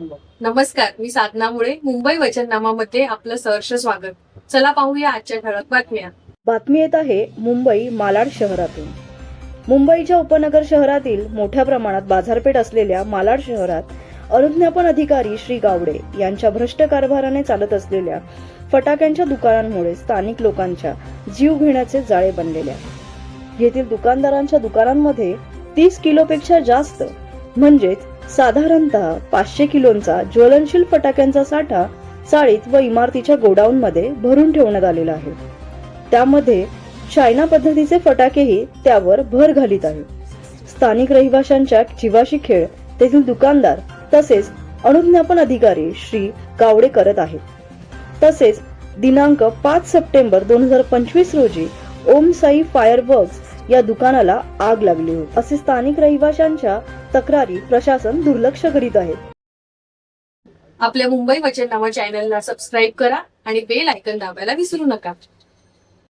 नमस्कार मी साधना मुळे मुंबई वचननामामध्ये आपलं सहर्ष स्वागत. चला पाहूया आजच्या ठळक बातम्या. बातमी येत आहे मुंबई मालाड शहरातून. मुंबईच्या उपनगर शहरातील मोठ्या प्रमाणात बाजारपेठ असलेल्या मालाड शहरात अनुज्ञापन अधिकारी श्री गावडे यांच्या भ्रष्ट कारभाराने चालत असलेल्या फटाक्यांच्या दुकानांमुळे स्थानिक लोकांच्या जीव घेण्याचे जाळे बनलेले आहे येथील दुकानदारांच्या दुकानांमध्ये तीस किलोपेक्षा जास्त म्हणजेच साधारणतः पाचशे किलोंचा ज्वलनशील फटाक्यांचा साठा चाळीत व इमारतीच्या गोडाऊनमध्ये भरून ठेवण्यात आलेला आहे. त्यामध्ये चायना पद्धतीचे फटाकेही त्यावर भर घालीत आहे. स्थानिक रहिवाशांच्या जीवाशी खेळ तेथील दुकानदार तसेच अनुज्ञापन अधिकारी श्री गावडे करत आहेत. तसेच दिनांक पाच सप्टेंबर दोन हजार पंचवीस रोजी ओम साई फायर वर्क्स या दुकानाला आग लागली होती. असे स्थानिक रहिवाशांच्या तक्रारी प्रशासन दुर्लक्ष करीत आहे. आपल्या मुंबई वचन नावा चॅनलला सबस्क्राईब करा आणि बेल आयकन दाबायला विसरू नका.